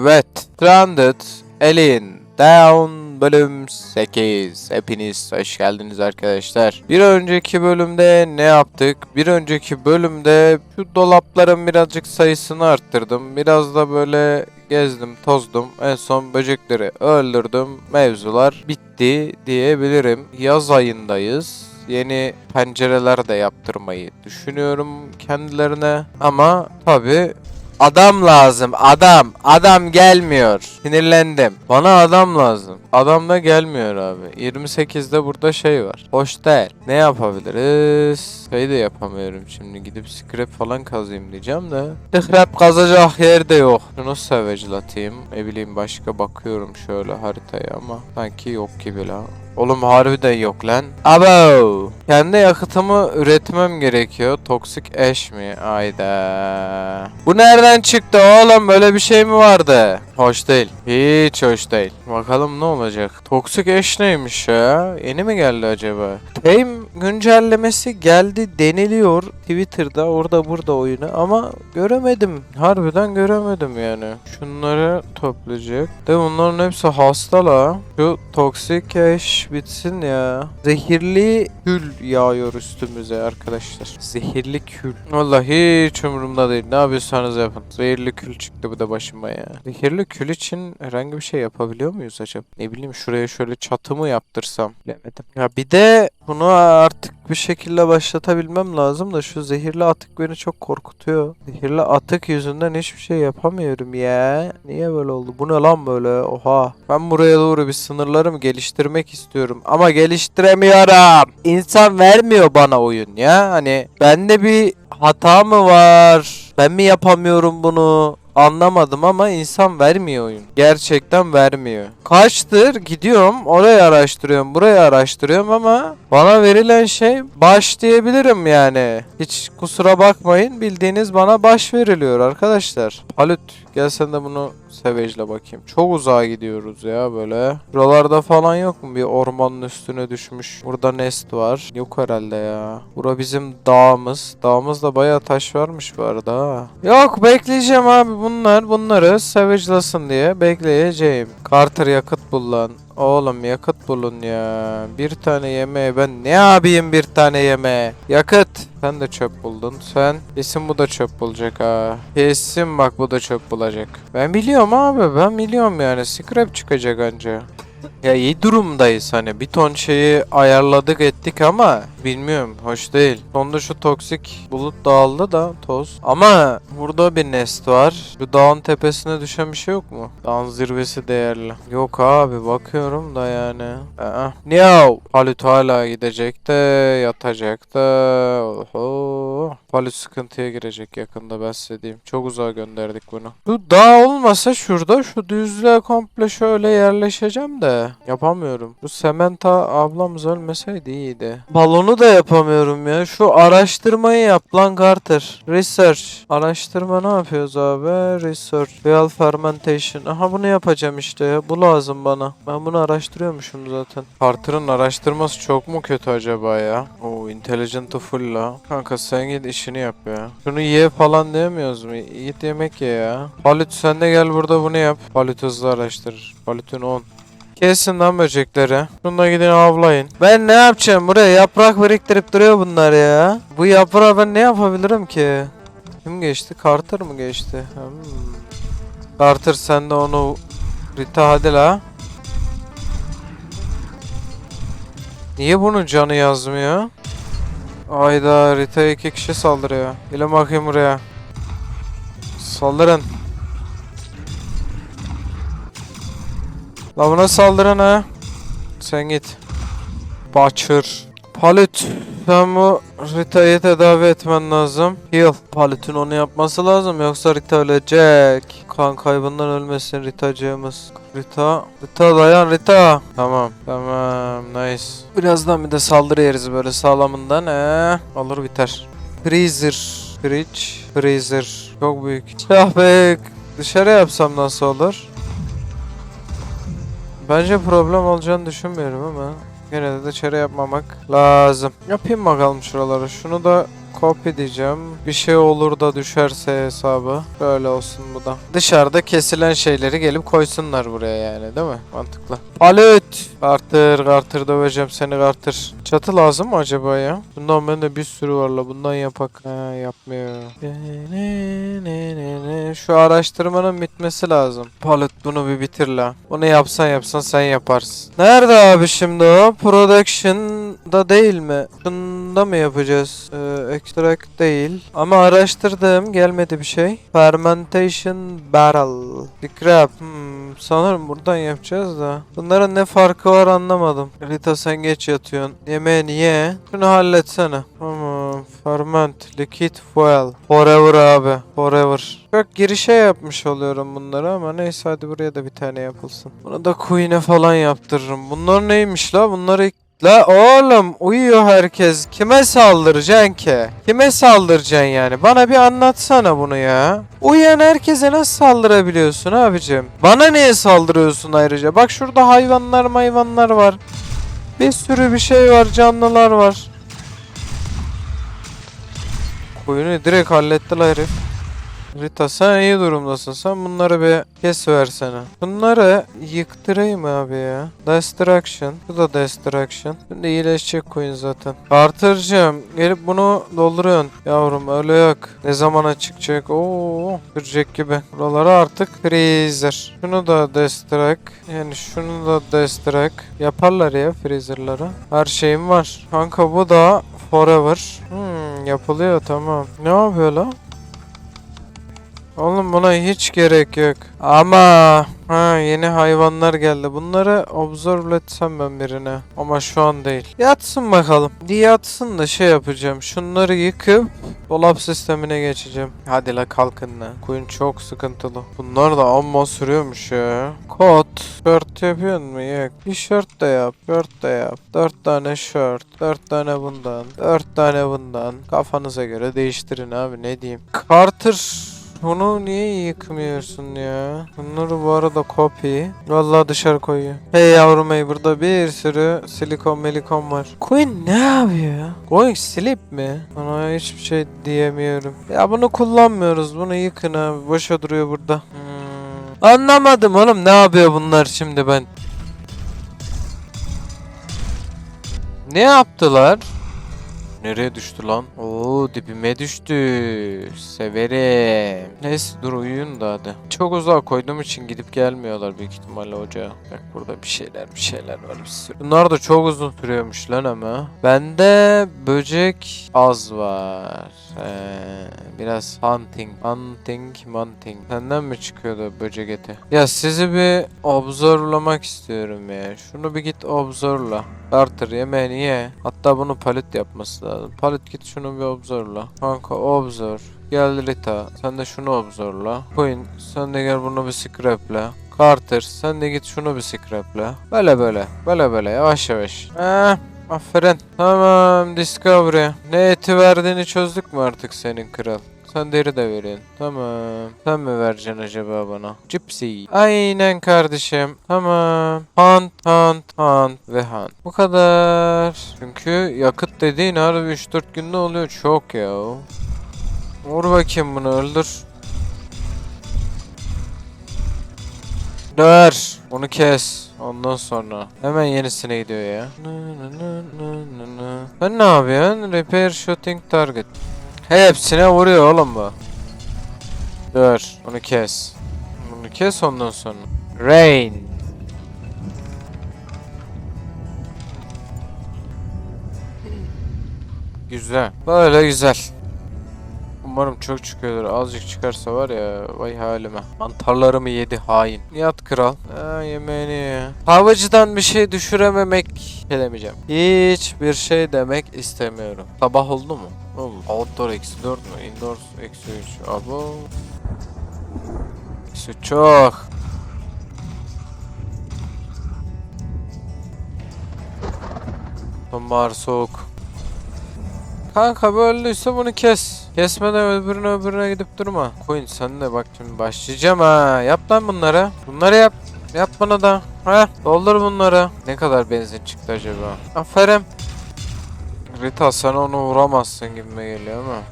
Evet. Stranded Alien Down bölüm 8. Hepiniz hoş geldiniz arkadaşlar. Bir önceki bölümde ne yaptık? Bir önceki bölümde şu dolapların birazcık sayısını arttırdım. Biraz da böyle gezdim, tozdum. En son böcekleri öldürdüm. Mevzular bitti diyebilirim. Yaz ayındayız. Yeni pencereler de yaptırmayı düşünüyorum kendilerine. Ama tabi Adam lazım. Adam. Adam gelmiyor. Sinirlendim. Bana adam lazım. Adam da gelmiyor abi. 28'de burada şey var. Hoş değil. Ne yapabiliriz? Şey de yapamıyorum şimdi. Gidip scrap falan kazayım diyeceğim de. Scrap kazacak yer de yok. Şunu savage Ne bileyim başka bakıyorum şöyle haritaya ama sanki yok gibi la. Oğlum harbiden yok lan. Abo. Kendi yakıtımı üretmem gerekiyor. Toksik eş mi? Ayda. Bu nereden çıktı oğlum? Böyle bir şey mi vardı? Hoş değil. Hiç hoş değil. Bakalım ne olacak. Toksik eş neymiş ya? Yeni mi geldi acaba? Tame güncellemesi geldi deniliyor Twitter'da orada burada oyunu ama göremedim. Harbiden göremedim yani. Şunları toplayacak. De bunların hepsi hasta la. Şu toksik eş bitsin ya. Zehirli kül yağıyor üstümüze arkadaşlar. Zehirli kül. Vallahi hiç umurumda değil. Ne yapıyorsanız yapın. Zehirli kül çıktı bu da başıma ya. Zehirli kül için herhangi bir şey yapabiliyor muyuz acaba? Ne bileyim şuraya şöyle çatımı yaptırsam. Bilemedim. Ya bir de bunu artık bir şekilde başlatabilmem lazım da şu zehirli atık beni çok korkutuyor. Zehirli atık yüzünden hiçbir şey yapamıyorum ya. Niye böyle oldu? Bu ne lan böyle? Oha. Ben buraya doğru bir sınırlarımı geliştirmek istiyorum ama geliştiremiyorum. İnsan vermiyor bana oyun ya. Hani bende bir hata mı var? Ben mi yapamıyorum bunu? Anlamadım ama insan vermiyor oyun. Gerçekten vermiyor. Kaçtır gidiyorum orayı araştırıyorum burayı araştırıyorum ama bana verilen şey baş diyebilirim yani. Hiç kusura bakmayın bildiğiniz bana baş veriliyor arkadaşlar. Halut gel sen de bunu Savage'le bakayım. Çok uzağa gidiyoruz ya böyle. Buralarda falan yok mu bir ormanın üstüne düşmüş. Burada nest var. Yok herhalde ya. Bura bizim dağımız. Dağımızda bayağı taş varmış bu arada. Yok bekleyeceğim abi bunlar. Bunları Savage'lasın diye bekleyeceğim. Carter yakıt bul lan. Oğlum yakıt bulun ya. Bir tane yemeğe ben ne yapayım bir tane yemeğe? Yakıt. Sen de çöp buldun. Sen kesin bu da çöp bulacak ha. Kesin bak bu da çöp bulacak. Ben biliyorum abi ben biliyorum yani. Scrap çıkacak anca. Ya iyi durumdayız hani bir ton şeyi ayarladık ettik ama bilmiyorum hoş değil. Sonunda şu toksik bulut dağıldı da toz. Ama burada bir nest var. Şu dağın tepesine düşen bir şey yok mu? Dağın zirvesi değerli. Yok abi bakıyorum da yani. Aa. Niyav. Halit hala gidecek de yatacak da. Oho. Halit sıkıntıya girecek yakında ben size diyeyim. Çok uzağa gönderdik bunu. Bu dağ olmasa şurada şu düzlüğe komple şöyle yerleşeceğim de. Yapamıyorum. Bu Sementa ablamız ölmeseydi iyiydi. Balonu da yapamıyorum ya. Şu araştırmayı yap lan Carter. Research. Araştırma ne yapıyoruz abi? Research. Real fermentation. Aha bunu yapacağım işte ya. Bu lazım bana. Ben bunu araştırıyormuşum zaten. Carter'ın araştırması çok mu kötü acaba ya? Oo intelligent'ı full la. Kanka sen git işini yap ya. Şunu ye falan diyemiyoruz mu? Git yemek ye ya. Halit sen de gel burada bunu yap. Halit hızlı araştırır. Halit'in 10. Kesin lan böcekleri. Şunla gidin avlayın. Ben ne yapacağım buraya? Yaprak biriktirip duruyor bunlar ya. Bu yaprağı ben ne yapabilirim ki? Kim geçti? Carter mı geçti? Hmm. Carter sen de onu... Rita hadi la. Niye bunun canı yazmıyor? Ayda Rita iki kişi saldırıyor. Gelin bakayım buraya. Saldırın. La buna saldırın ha. Sen git. Butcher. Palut. Sen bu Rita'yı tedavi etmen lazım. Heal. Palut'un onu yapması lazım yoksa Rita ölecek. Kan kaybından ölmesin Rita'cığımız. Rita. Rita dayan Rita. Tamam. Tamam. Nice. Birazdan bir de saldırı yeriz böyle sağlamından. Ee, olur biter. Freezer. Fridge. Freezer. Çok büyük. Ya be. Dışarı yapsam nasıl olur? Bence problem olacağını düşünmüyorum ama Gene de dışarı yapmamak lazım. Yapayım bakalım şuraları. Şunu da copy diyeceğim. Bir şey olur da düşerse hesabı. Böyle olsun bu da. Dışarıda kesilen şeyleri gelip koysunlar buraya yani değil mi? Mantıklı. Halit! Carter, Carter döveceğim seni Carter. Çatı lazım mı acaba ya? Bundan bende bir sürü var la. Bundan yapak. Ha yapmıyor. Şu araştırmanın bitmesi lazım. Halit bunu bir bitir la. Bunu yapsan yapsan sen yaparsın. Nerede abi şimdi o? Production'da değil mi? Şunda mı yapacağız? Ee, extract değil. Ama araştırdım. Gelmedi bir şey. Fermentation barrel. Scrap. Hmm, sanırım buradan yapacağız da. Bunların ne farkı var anlamadım. Rita sen geç yatıyorsun. Yemeğini ye. Şunu halletsene. Tamam. Ferment. Liquid fuel. Forever abi. Forever. Çok girişe yapmış oluyorum bunları ama neyse hadi buraya da bir tane yapılsın. Bunu da Queen'e falan yaptırırım. Bunlar neymiş la? Bunları La oğlum uyuyor herkes. Kime saldıracaksın ki? Kime saldıracaksın yani? Bana bir anlatsana bunu ya. Uyuyan herkese nasıl saldırabiliyorsun abicim? Bana niye saldırıyorsun ayrıca? Bak şurada hayvanlar mayvanlar var. Bir sürü bir şey var canlılar var. Koyunu direkt hallettiler herif. Rita sen iyi durumdasın. Sen bunları bir kes versene. Bunları yıktırayım abi ya. Destruction. Bu da destruction. Şimdi iyileşecek koyun zaten. Carter'cığım gelip bunu dolduruyorsun. Yavrum öyle yok. Ne zamana çıkacak? Oo, görecek gibi. Buraları artık freezer. Şunu da destruct. Yani şunu da destruct. Yaparlar ya freezer'ları. Her şeyim var. Kanka bu da forever. Hmm, yapılıyor tamam. Ne yapıyor lan? Oğlum buna hiç gerek yok. Ama ha yeni hayvanlar geldi. Bunları observe etsem ben birine. Ama şu an değil. Yatsın bakalım. Yatsın da şey yapacağım. Şunları yıkıp dolap sistemine geçeceğim. Hadi la kalkın la. Koyun çok sıkıntılı. Bunlar da amma sürüyormuş ya. Kot. Shirt yapıyor mu? Yok. Bir shirt de yap. Shirt de yap. Dört tane shirt. Dört tane bundan. Dört tane bundan. Kafanıza göre değiştirin abi ne diyeyim. Carter bunu niye yıkmıyorsun ya? Bunları bu arada copy. Vallahi dışarı koyuyor. Hey yavrum hey burada bir sürü silikon melikon var. Queen ne yapıyor ya? Going sleep mi? Ona hiçbir şey diyemiyorum. Ya bunu kullanmıyoruz. Bunu yıkın abi. Boşa duruyor burada. Hmm. Anlamadım oğlum ne yapıyor bunlar şimdi ben. Ne yaptılar? Nereye düştü lan? Oo dibime düştü. Severim. Neyse dur uyuyun da hadi. Çok uzağa koyduğum için gidip gelmiyorlar büyük ihtimalle ocağa. Bak burada bir şeyler bir şeyler var bir sürü. Bunlar da çok uzun sürüyormuş lan ama. Bende böcek az var. Ee, biraz hunting. Hunting, hunting. Senden mi çıkıyordu böcek eti? Ya sizi bir observlamak istiyorum ya. Şunu bir git observla. Carter yemeğini ye. Hatta bunu palet yapması lazım. Palet git şunu bir observla. Kanka observe. Gel Rita. Sen de şunu observla. Queen sen de gel bunu bir scrapla. Carter sen de git şunu bir scrapla. Böyle böyle. Böyle böyle yavaş yavaş. Eh. Aferin. Tamam Discovery. Ne eti verdiğini çözdük mü artık senin kral? Sen deri de veriyorsun. Tamam. Sen mi vereceksin acaba bana? Gypsy. Aynen kardeşim. Tamam. Hunt, hunt, hunt ve hunt. Bu kadar. Çünkü yakıt dediğin harbi 3-4 günde oluyor. Çok ya. Vur bakayım bunu öldür. Dur. Bunu kes. Ondan sonra. Hemen yenisine gidiyor ya. Ben ne yapıyorsun? Repair shooting target. Hepsine vuruyor oğlum bu. Dur. Bunu kes. Bunu kes ondan sonra. Rain. Güzel. Böyle güzel. Umarım çok çıkıyordur. Azıcık çıkarsa var ya vay halime. Mantarlarımı yedi hain. Yat kral. Ha, yemeğini ye. Havacıdan bir şey düşürememek demeyeceğim. Hiçbir şey demek istemiyorum. Sabah oldu mu? Oldu. Outdoor eksi 4 mü? Indoors eksi 3. Abo. Eksi çok. Sonbahar soğuk. Kanka böldüyse bunu kes. Kesmeden öbürüne öbürüne gidip durma. Koyun sen de bak şimdi başlayacağım ha. Yap lan bunları. Bunları yap. Yap bana da. Ha doldur bunları. Ne kadar benzin çıktı acaba? Aferin. Rita sen onu vuramazsın gibime geliyor ama.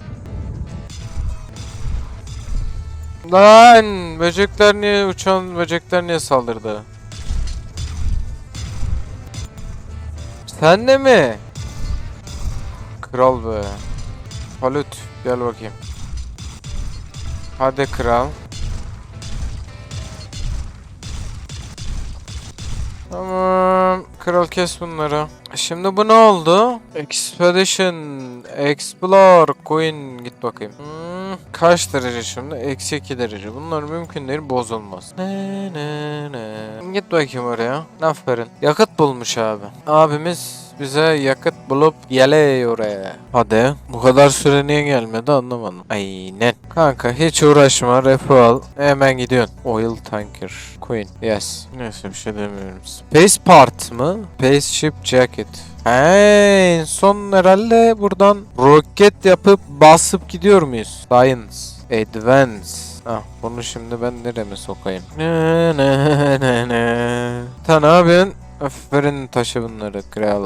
Lan böcekler niye uçan böcekler niye saldırdı? Sen de mi? Kral be. Halut gel bakayım. Hadi kral. Tamam. Kral kes bunları. Şimdi bu ne oldu? Expedition, Explore, Queen git bakayım. Hmm, kaç derece şimdi? Eksi 2 derece. Bunlar mümkün değil bozulmaz. Ne ne ne. Git bakayım oraya. Aferin. Yakıt bulmuş abi. Abimiz bize yakıt bulup geliyor oraya. Hadi. Bu kadar süre niye gelmedi anlamadım. Aynen. Kanka hiç uğraşma. Refu al. Hemen gidiyorsun. Oil tanker. Queen. Yes. Neyse bir şey demiyorum. Space part mı? Spaceship jacket. He, en son herhalde buradan roket yapıp basıp gidiyor muyuz? Science. Advance. Ah bunu şimdi ben nereye sokayım? Ne ne ne ne. Sen ne yapıyorsun? Aferin taşı bunları kral.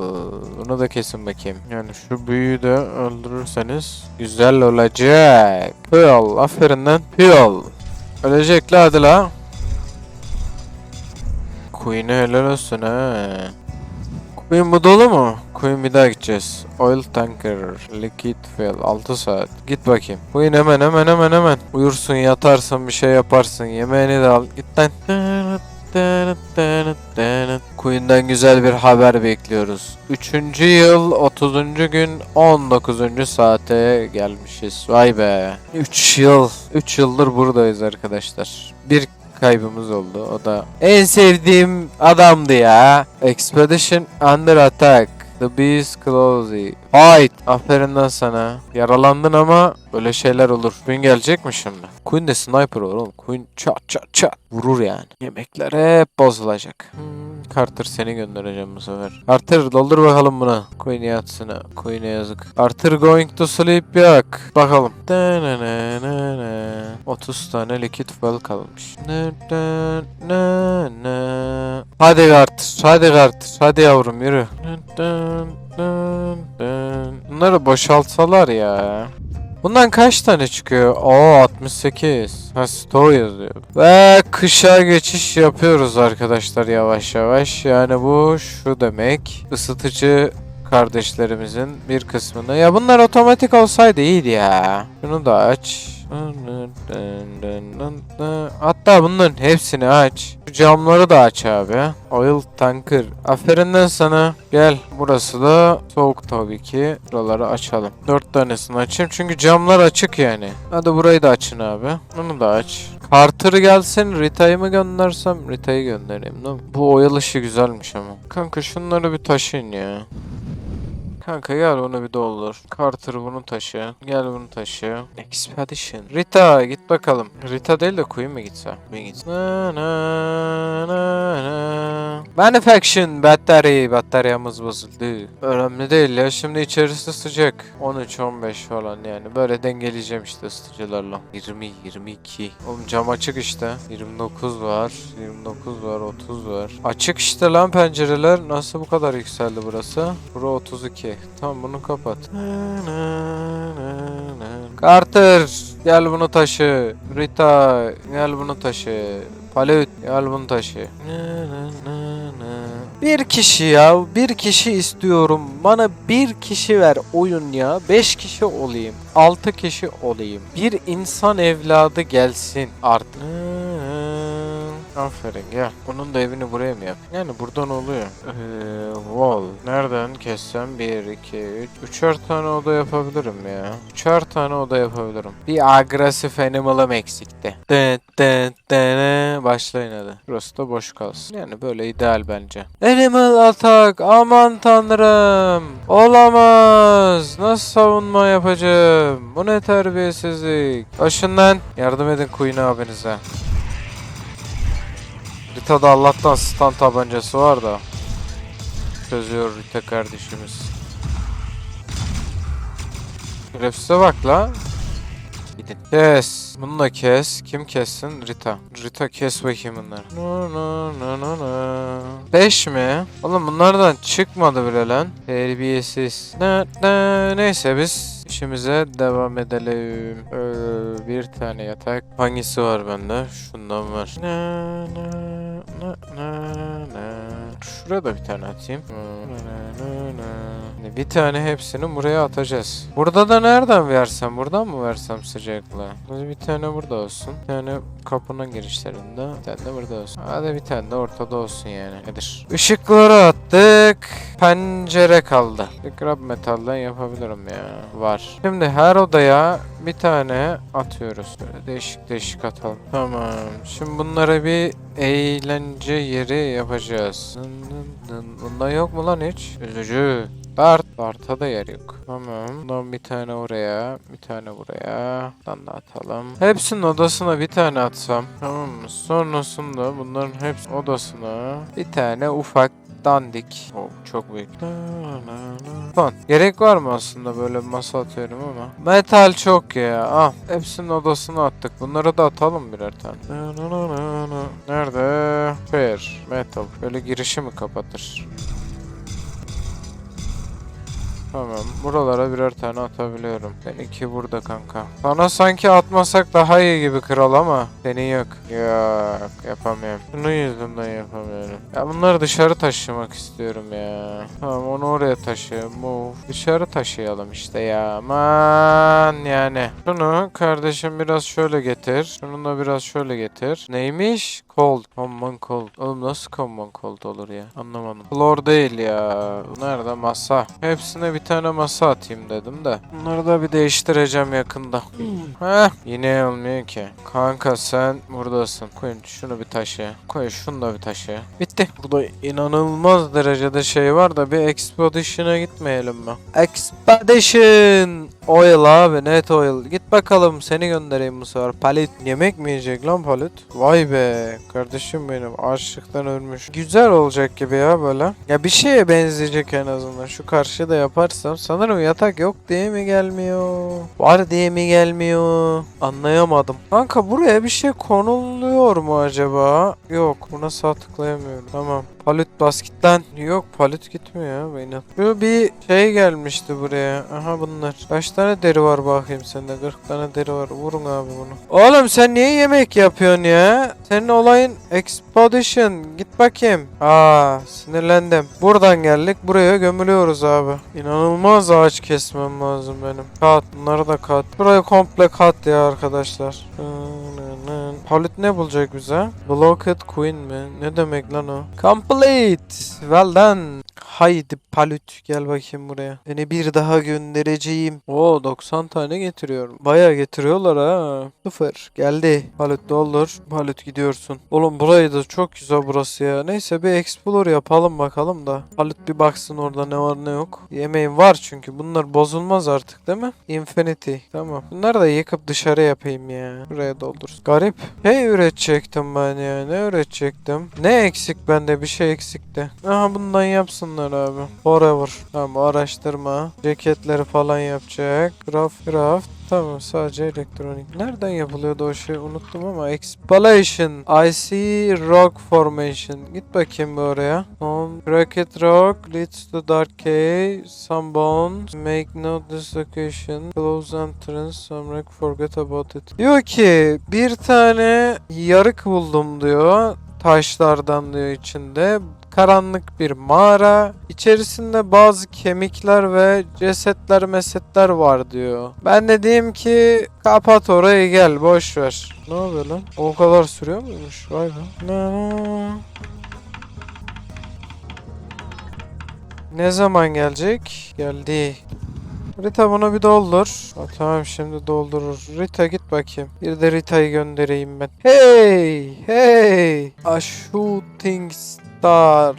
Bunu da kesin bakayım. Yani şu büyüyü de öldürürseniz güzel olacak. Piyol. Aferin lan. Piyol. Ölecek la hadi la. Queen'e helal olsun ha. Queen bu dolu mu? Queen bir daha gideceğiz. Oil tanker, liquid fuel 6 saat. Git bakayım. Queen hemen hemen hemen hemen. Uyursun yatarsın bir şey yaparsın. Yemeğini de al. Git lan. Queen'den güzel bir haber bekliyoruz. 3. yıl 30. gün 19. saate gelmişiz. Vay be. 3 yıl. 3 yıldır buradayız arkadaşlar. Bir kaybımız oldu. O da en sevdiğim adamdı ya. Expedition under attack. The Beast Closey. Fight. Aferin lan sana. Yaralandın ama böyle şeyler olur. Queen gelecek mi şimdi? Queen de sniper var oğlum. Queen çat çat çat. Vurur yani. Yemekler hep bozulacak. Hmm, Carter seni göndereceğim bu sefer. Carter doldur bakalım buna. Queen yatsın ha. Queen'e yazık. Carter going to sleep yak. Bakalım. Da-na-na-na-na. 30 tane liquid fuel kalmış. Hadi Carter. Hadi Carter. Hadi yavrum yürü. Bunları boşaltsalar ya. Bundan kaç tane çıkıyor? Oo 68. Ha store yazıyor. Ve kışa geçiş yapıyoruz arkadaşlar yavaş yavaş. Yani bu şu demek. Isıtıcı kardeşlerimizin bir kısmını. Ya bunlar otomatik olsaydı iyiydi ya. Şunu da aç. Hatta bunların hepsini aç. Şu camları da aç abi. Oil tanker. Aferin lan sana. Gel. Burası da soğuk tabii ki. Buraları açalım. Dört tanesini açayım çünkü camlar açık yani. Hadi burayı da açın abi. Bunu da aç. Carter gelsin Rita'yı mı göndersem Rita'yı göndereyim değil mi? Bu oil ışığı güzelmiş ama. Kanka şunları bir taşıyın ya. Kanka gel bunu bir doldur. Carter bunu taşı. Gel bunu taşı. Expedition. Rita git bakalım. Rita değil de Queen mi gitse? Queen gitse. Na, na, na, na. Manufacturing battery. Bataryamız bozuldu. Önemli değil ya. Şimdi içerisi sıcak. 13-15 falan yani. Böyle dengeleyeceğim işte ısıtıcılarla. 20, 22. Oğlum cam açık işte. 29 var. 29 var. 30 var. Açık işte lan pencereler. Nasıl bu kadar yükseldi burası? Bura 32. Tamam bunu kapat. Carter gel bunu taşı. Rita gel bunu taşı. Palut gel bunu taşı. Bir kişi ya bir kişi istiyorum. Bana bir kişi ver oyun ya. Beş kişi olayım. Altı kişi olayım. Bir insan evladı gelsin artık. Aferin gel. Bunun da evini buraya mı yap? Yani buradan oluyor. Ee, wall. Nereden kessem? 1, 2, 3. Üçer tane oda yapabilirim ya. Üçer tane oda yapabilirim. Bir agresif animal'ım eksikti. Dı dı dı Başlayın hadi. Burası da boş kalsın. Yani böyle ideal bence. Animal attack. Aman tanrım. Olamaz. Nasıl savunma yapacağım? Bu ne terbiyesizlik. Başın lan. Yardım edin Queen abinize. Rita'da Allah'tan stun tabancası var da. Çözüyor Rita kardeşimiz. Grafis'e bak la. Gidin. Yes. Bunu da kes. Kim kessin? Rita. Rita kes bakayım bunları. No, no, no, no, no. 5 mi? Oğlum bunlardan çıkmadı bile lan. Terbiyesiz. Ne, ne, neyse biz işimize devam edelim. Ee, bir tane yatak. Hangisi var bende? Şundan var. Na, na. Şuraya da bir tane atayım. Bir tane hepsini buraya atacağız. Burada da nereden versem? Buradan mı versem sıcakla? Hadi bir tane burada olsun. Bir tane kapının girişlerinde. Bir tane de burada olsun. Hadi bir tane de ortada olsun yani. Nedir? Işıkları attık. Pencere kaldı. Scrap metalden yapabilirim ya. Var. Şimdi her odaya bir tane atıyoruz. Böyle değişik değişik atalım. Tamam. Şimdi bunlara bir eğlence yeri yapacağız. Bunda yok mu lan hiç? Üzücü. Dart. Dart'a da yer yok. Tamam. Bundan bir tane oraya. Bir tane buraya. Bundan da atalım. Hepsinin odasına bir tane atsam. Tamam mı? Sonrasında bunların hepsi odasına bir tane ufak dandik. Oh, çok büyük. Fon. Gerek var mı aslında böyle bir masa atıyorum ama. Metal çok ya. Ah. Hepsinin odasına attık. Bunları da atalım birer tane. Nerede? Fair. Metal. Böyle girişi mi kapatır? Tamam. Buralara birer tane atabiliyorum. Seninki burada kanka. Sana sanki atmasak daha iyi gibi kral ama senin yok. Yok. Yapamıyorum. Şunun yüzünden yapamıyorum. Ya bunları dışarı taşımak istiyorum ya. Tamam onu oraya taşı. Move. Dışarı taşıyalım işte ya. Aman yani. Şunu kardeşim biraz şöyle getir. Şunu da biraz şöyle getir. Neymiş? Cold. Common cold. Oğlum nasıl common cold olur ya? Anlamadım. Floor değil ya. Nerede? Masa. Hepsine bir tane masa atayım dedim de. Bunları da bir değiştireceğim yakında. Heh. Yine olmuyor ki. Kanka sen buradasın. Koyun şunu bir taşı. Koy şunu da bir taşı. Bitti. Burada inanılmaz derecede şey var da bir Expedition'a gitmeyelim mi? Expedition! Oil abi net oil. Git bakalım seni göndereyim bu sefer. Palit yemek mi yiyecek lan Palit? Vay be kardeşim benim açlıktan ölmüş. Güzel olacak gibi ya böyle. Ya bir şeye benzeyecek en azından. Şu karşıda yaparsam sanırım yatak yok diye mi gelmiyor? Var diye mi gelmiyor? Anlayamadım. Kanka buraya bir şey konuluyor mu acaba? Yok buna sağ tıklayamıyorum. Tamam. Palit basket lan. Yok palit gitmiyor ya benim. Şu bir şey gelmişti buraya. Aha bunlar. Kaç tane deri var bakayım sende? 40 tane deri var. Vurun abi bunu. Oğlum sen niye yemek yapıyorsun ya? Senin olayın Expedition. Git bakayım. Aa sinirlendim. Buradan geldik. Buraya gömülüyoruz abi. İnanılmaz ağaç kesmem lazım benim. Kat. Bunları da kat. Burayı komple kat ya arkadaşlar. Palit ne bulacak bize? Blocked Queen mi? Ne demek lan o? Complete. Well done. Haydi Palut gel bakayım buraya. Seni bir daha göndereceğim. Oo 90 tane getiriyorum. Baya getiriyorlar ha. Sıfır. Geldi. Palut doldur. Palut gidiyorsun. Oğlum burayı da çok güzel burası ya. Neyse bir explore yapalım bakalım da. Palut bir baksın orada ne var ne yok. Yemeğim var çünkü. Bunlar bozulmaz artık değil mi? Infinity. Tamam. Bunları da yıkıp dışarı yapayım ya. Buraya doldur. Garip. Hey üretecektim ben ya. Ne üretecektim? Ne eksik bende? Bir şey eksikti. Aha bundan yapsınlar abi. Forever. Tamam araştırma. Ceketleri falan yapacak. Craft craft. Tamam sadece elektronik. Nereden yapılıyordu o şey unuttum ama Exploration. I see rock formation. Git bakayım bir oraya. On Bracket rock leads to dark cave. Some bones. Make no dislocation. Close entrance. Some rock forget about it. Diyor ki bir tane yarık buldum diyor. Taşlardan diyor içinde karanlık bir mağara. İçerisinde bazı kemikler ve cesetler mesetler var diyor. Ben de diyeyim ki kapat orayı gel boş ver. Ne oluyor lan? O kadar sürüyor muymuş? Vay be. Ne zaman gelecek? Geldi. Rita bunu bir doldur. Ha, tamam şimdi doldurur. Rita git bakayım. Bir de Rita'yı göndereyim ben. Hey! Hey! A shooting star.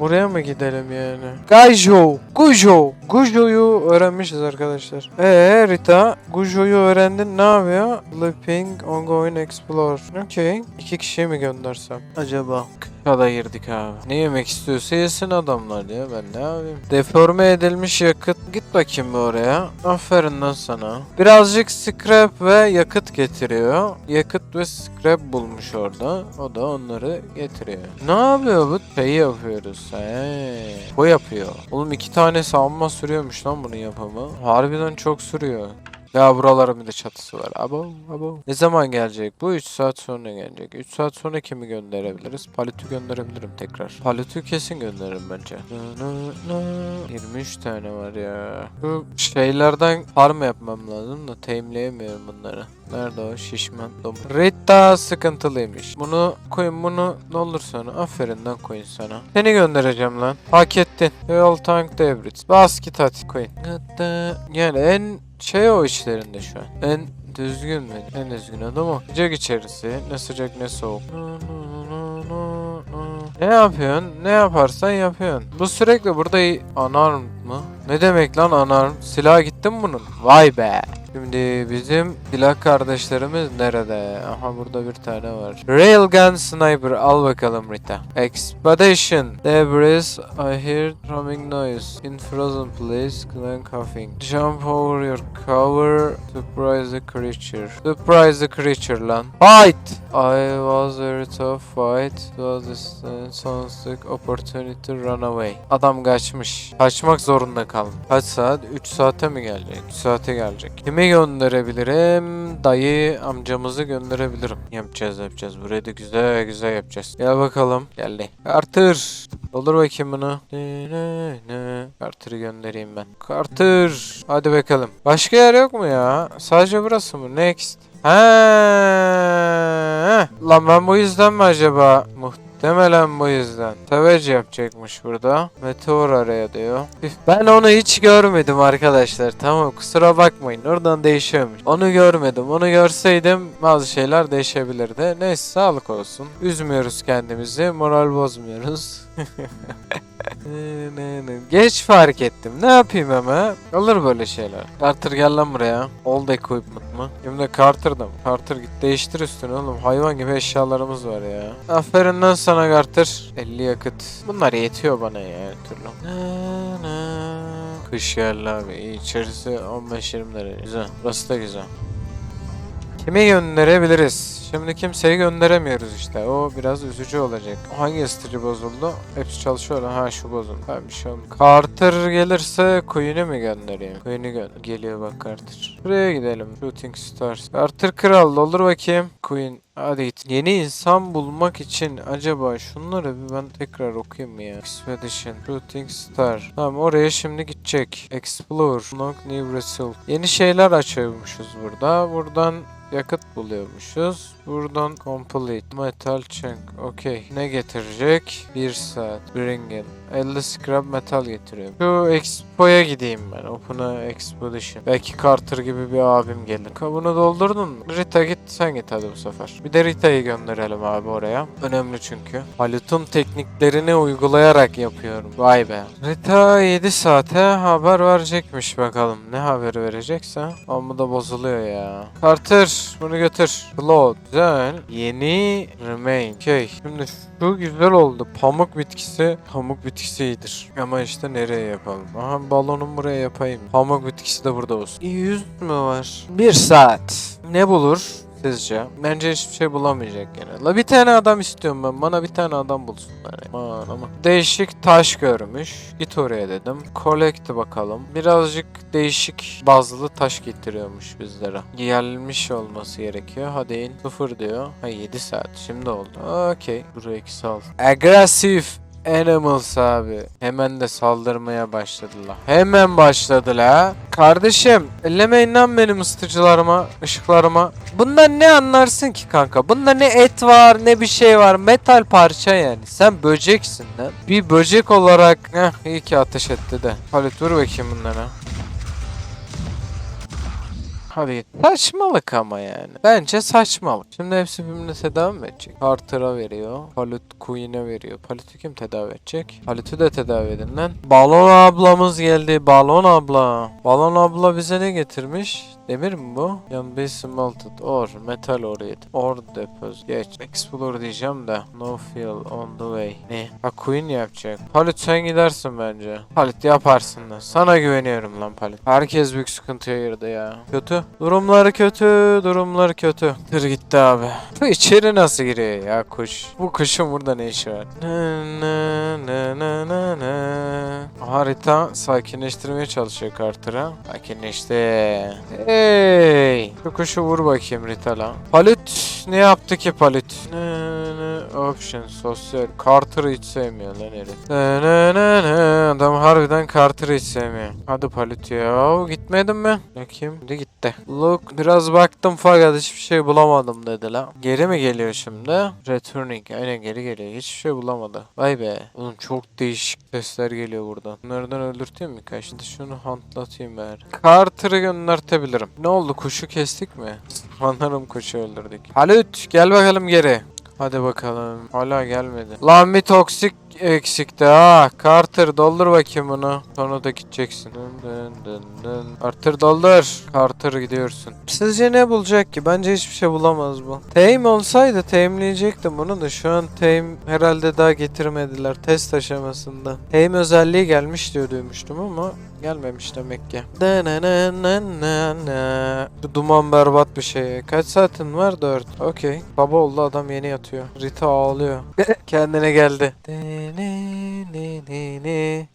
Buraya mı gidelim yani? Gaijo! Gujo! Gujo'yu öğrenmişiz arkadaşlar. Eee Rita, Gujo'yu öğrendin ne yapıyor? Sleeping, ongoing explore. Okay. İki kişiye mi göndersem? Acaba? Kada girdik abi. Ne yemek istiyorsa yesin adamlar ya ben ne yapayım. Deforme edilmiş yakıt. Git bakayım oraya. Aferin lan sana. Birazcık scrap ve yakıt getiriyor. Yakıt ve scrap bulmuş orada. O da onları getiriyor. Ne yapıyor bu? Şey yapıyoruz. He. O yapıyor. Oğlum iki tane savunma sürüyormuş lan bunun yapımı. Harbiden çok sürüyor. Ya buraların bir de çatısı var. Abo abo. Ne zaman gelecek? Bu 3 saat sonra gelecek. 3 saat sonra kimi gönderebiliriz? Palut'u gönderebilirim tekrar. Palut'u kesin gönderirim bence. Nı nı nı. 23 tane var ya. Bu şeylerden farm yapmam lazım da teamleyemiyorum bunları. Nerede o şişman domuz? Rita sıkıntılıymış. Bunu koyun bunu ne olur sana. Aferinden koyun sana. Seni göndereceğim lan. Hak ettin. Yol tank devrit. Bas git koyun. Yani en şey o işlerinde şu an. En düzgün mü? En düzgün adam o. Sıcak içerisi. Ne sıcak ne soğuk. Ne yapıyorsun? Ne yaparsan yapıyorsun. Bu sürekli burada anarm mı? Ne demek lan anarm? Silah gitti mi bunun? Vay be. Şimdi bizim silah kardeşlerimiz nerede? Aha burada bir tane var. Railgun Sniper al bakalım Rita. Expedition. Debris. I hear drumming noise. In frozen place. Clan coughing. Jump over your cover. Surprise the creature. Surprise the creature lan. Fight! I was very tough fight. Was a soundstic opportunity to run away. Adam kaçmış. Kaçmak zorunda kaldı. Kaç saat? 3 saate mi gelecek? 3 saate gelecek. Kimi gönderebilirim? Dayı amcamızı gönderebilirim. Yapacağız yapacağız. Burayı da güzel güzel yapacağız. Gel bakalım. Geldi. Carter. Doldur bakayım bunu. Carter'ı göndereyim ben. Carter. Hadi bakalım. Başka yer yok mu ya? Sadece burası mı? Next. Ha. Lan ben bu yüzden mi acaba? Muhtemelen bu yüzden. Savage yapacakmış burada. Meteor araya diyor. Ben onu hiç görmedim arkadaşlar. Tamam kusura bakmayın. Oradan değişiyormuş. Onu görmedim. Onu görseydim bazı şeyler değişebilirdi. Neyse sağlık olsun. Üzmüyoruz kendimizi. Moral bozmuyoruz. Geç fark ettim. Ne yapayım ama? Olur böyle şeyler. Carter gel lan buraya. Old equipment mı? Hem de Carter'da mı? Carter git değiştir üstünü oğlum. Hayvan gibi eşyalarımız var ya. Aferin lan sana Carter. 50 yakıt. Bunlar yetiyor bana ya her türlü. Na, na. Kış geldi abi. İçerisi 15-20 derece. Güzel. Burası da güzel. Kimi gönderebiliriz? Şimdi kimseyi gönderemiyoruz işte. O biraz üzücü olacak. Hangi ısıtıcı bozuldu? Hepsi çalışıyor. Ha şu bozuldu. Ha bir şey olmadı. Carter gelirse Queen'i mi göndereyim? Queen'i gö geliyor bak Carter. Buraya gidelim. Shooting Stars. Carter kral olur bakayım. Queen Hadi git. Yeni insan bulmak için acaba şunları bir ben tekrar okuyayım ya? Expedition, Shooting Star. Tamam oraya şimdi gidecek. Explore, Knock New Result. Yeni şeyler açıyormuşuz burada. Buradan yakıt buluyormuşuz. Buradan complete. Metal chunk. Okey. Ne getirecek? 1 saat. Bring in. 50 scrap metal getiriyor. Şu expo'ya gideyim ben. Open'a expedition. Belki Carter gibi bir abim gelir. Kabını doldurdun mu? Rita git sen git hadi bu sefer. Bir de Rita'yı gönderelim abi oraya. Önemli çünkü. Halut'un tekniklerini uygulayarak yapıyorum. Vay be. Rita 7 saate haber verecekmiş bakalım. Ne haberi verecekse. Ama da bozuluyor ya. Carter bunu götür. Float. Güzel. Yeni remain. Okey. Şimdi şu güzel oldu. Pamuk bitkisi. Pamuk bitkisi iyidir. Ama işte nereye yapalım? Aha balonum buraya yapayım. Pamuk bitkisi de burada olsun. 100 mü var? 1 saat. Ne bulur? Sizce? Bence hiçbir şey bulamayacak gene. La bir tane adam istiyorum ben. Bana bir tane adam bulsunlar. ya. Aman ama. Değişik taş görmüş. Git oraya dedim. Collect bakalım. Birazcık değişik bazlı taş getiriyormuş bizlere. Gelmiş olması gerekiyor. Hadi in. Sıfır diyor. Ha 7 saat. Şimdi oldu. Okey. Buraya iki sal. Agresif. Animals abi. Hemen de saldırmaya başladılar. Hemen başladılar. Kardeşim ellemeyin lan benim ısıtıcılarıma, ışıklarıma. Bundan ne anlarsın ki kanka? Bunda ne et var ne bir şey var. Metal parça yani. Sen böceksin lan. Bir böcek olarak heh, iyi ki ateş etti de. Hadi dur bakayım bunlara. Git. Saçmalık ama yani. Bence saçmalık. Şimdi hepsi birbirine tedavi mi edecek? Carter'a veriyor. Palut Queen'e veriyor. Palut'u kim tedavi edecek? Palut'u da tedavi edin lan. Balon ablamız geldi. Balon abla. Balon abla bize ne getirmiş? Demir mi bu? Yan be smelted or metal orient. Or deposit. Geç. Explore diyeceğim de. No fuel on the way. Ne? Ha Queen yapacak. Palit sen gidersin bence. Palit yaparsın da. Sana güveniyorum lan Palit. Herkes büyük sıkıntıya girdi ya. Kötü. Durumlar kötü. Durumlar kötü. Tır gitti abi. Bu içeri nasıl giriyor ya kuş? Bu kuşun burada ne işi var? Harita sakinleştirmeye çalışıyor Carter'a. Sakinleşti. Hey! Şu kuşu vur bakayım Rita'la. Palit ne yaptı ki Palit? Na, na, option sosyal. Carter'ı hiç sevmiyor lan herif. Na, na, na, na. Adam harbiden Carter'ı hiç sevmiyor. Hadi Palit ya. Gitmedin mi? Bakayım. Şimdi gitti. Look biraz baktım fakat hiçbir şey bulamadım dedi la. Geri mi geliyor şimdi? Returning. Aynen geri geliyor. Hiçbir şey bulamadı. Vay be. Oğlum çok değişik sesler geliyor buradan. Bunlardan öldürteyim mi kaç? Şimdi şunu hantlatayım bari. Carter'ı göndertebilirim. Ne oldu? Kuşu kestik mi? Sanırım kuşu öldürdük. Halut gel bakalım geri. Hadi bakalım. Hala gelmedi. Lan bir toksik eksikti ha. Carter doldur bakayım bunu. Sonra da gideceksin. Dın dın dın dın. Carter doldur. Carter gidiyorsun. Sizce ne bulacak ki? Bence hiçbir şey bulamaz bu. Tame olsaydı teamleyecektim bunu da şu an tame herhalde daha getirmediler test aşamasında. Tame özelliği gelmiş diyor duymuştum ama gelmemiş demek ki. Bu duman berbat bir şey. Kaç saatin var? 4. Okey. Baba oldu adam yeni yatıyor. Rita ağlıyor. Kendine geldi.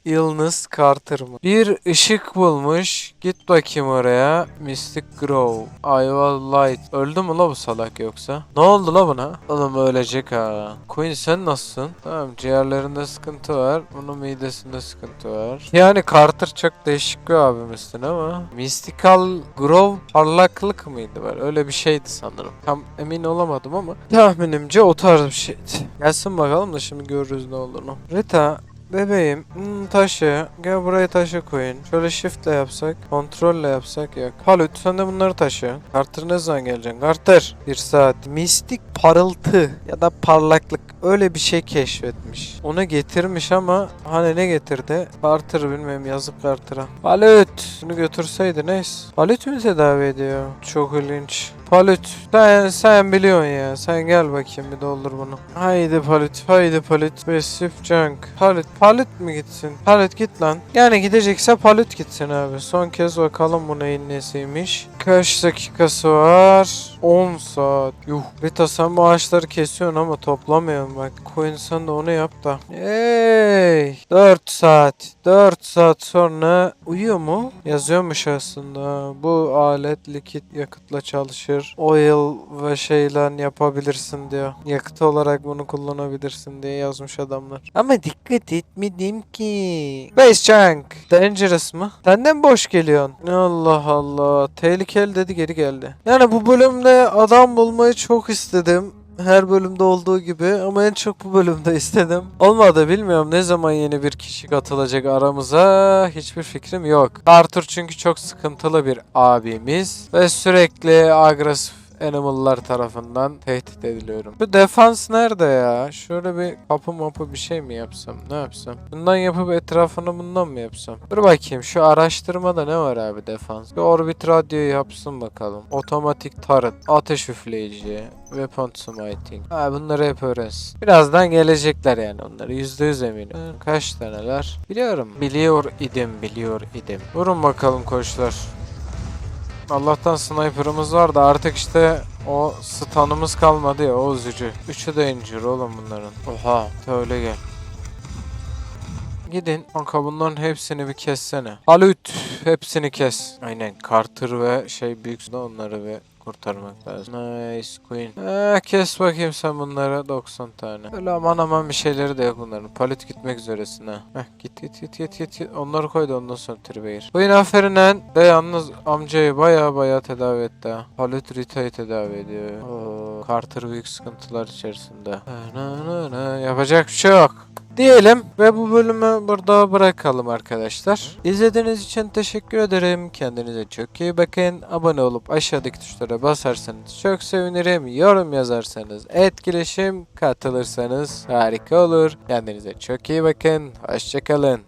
Illness Carter mı? Bir ışık bulmuş. Git bakayım oraya. Mystic Grove. Iowa Light. Öldü mü la bu salak yoksa? Ne oldu la buna? Oğlum ölecek ha. Queen sen nasılsın? Tamam ciğerlerinde sıkıntı var. Bunun midesinde sıkıntı var. Yani Carter çok değişik bir abimizsin ama. Mystical Grove parlaklık mıydı var? Öyle bir şeydi sanırım. Tam emin olamadım ama tahminimce o tarz bir şeydi. Gelsin bakalım da şimdi görürüz ne olduğunu. Rita Bebeğim, hmm, taşı. Gel buraya taşı koyun. Şöyle shiftle yapsak, kontrolle yapsak yok. Halut sen de bunları taşı. Carter ne zaman geleceksin? Carter. Bir saat. Mistik parıltı ya da parlaklık öyle bir şey keşfetmiş. Onu getirmiş ama hani ne getirdi? Carter bilmem yazık Carter'a. Halut. Bunu götürseydi neyse. Halut mu tedavi ediyor? Çok ilginç. Palut sen, sen biliyorsun ya. Sen gel bakayım bir doldur bunu. Haydi Palut, haydi Palut. Passive junk. Palut, Palut mu gitsin? Palut git lan. Yani gidecekse Palut gitsin abi. Son kez bakalım bu neyin nesiymiş. Kaç dakikası var? 10 saat. Yuh. Rita sen bu ağaçları kesiyorsun ama toplamıyorsun bak. Coin sen de onu yap da. Hey. 4 saat. 4 saat sonra uyuyor mu? Yazıyormuş aslında. Bu alet likit yakıtla çalışır. Oil ve şeyle yapabilirsin diyor. Yakıt olarak bunu kullanabilirsin diye yazmış adamlar. Ama dikkat etmedim ki. Base Chunk. Dangerous mı? Senden boş geliyorsun. Allah Allah. Tehlikeli dedi geri geldi. Yani bu bölümde adam bulmayı çok istedim her bölümde olduğu gibi ama en çok bu bölümde istedim. Olmadı bilmiyorum ne zaman yeni bir kişi katılacak aramıza hiçbir fikrim yok. Arthur çünkü çok sıkıntılı bir abimiz ve sürekli agresif Animal'lar tarafından tehdit ediliyorum. Bu defans nerede ya? Şöyle bir kapı mapı bir şey mi yapsam? Ne yapsam? Bundan yapıp etrafını bundan mı yapsam? Dur bakayım şu araştırmada ne var abi defans? Bir orbit radyo yapsın bakalım. Otomatik turret, ateş üfleyici, weapon smiting. Ha bunları hep öğrensin. Birazdan gelecekler yani onları. Yüzde yüz eminim. Kaç taneler? Biliyorum. Biliyor idim, biliyor idim. Vurun bakalım koçlar. Allah'tan sniper'ımız var da artık işte o stun'ımız kalmadı ya o üzücü. Üçü de injure oğlum bunların. Oha öyle gel. Gidin kanka bunların hepsini bir kessene. Halut hepsini kes. Aynen Carter ve şey büyük de onları bir kurtarmak lazım. Nice Queen. Eh, kes bakayım sen bunlara 90 tane. Öyle aman aman bir şeyleri de yok bunların. Palet gitmek üzeresin ha. Heh, git git git git git. git. Onları koy da ondan sonra Tribeyir. Queen aferin lan. De yalnız amcayı baya baya tedavi etti ha. Rita'yı tedavi ediyor. Oo, Carter büyük sıkıntılar içerisinde. Na, na, na. Yapacak bir şey yok diyelim ve bu bölümü burada bırakalım arkadaşlar. İzlediğiniz için teşekkür ederim. Kendinize çok iyi bakın. Abone olup aşağıdaki tuşlara basarsanız çok sevinirim. Yorum yazarsanız, etkileşim katılırsanız harika olur. Kendinize çok iyi bakın. Hoşçakalın.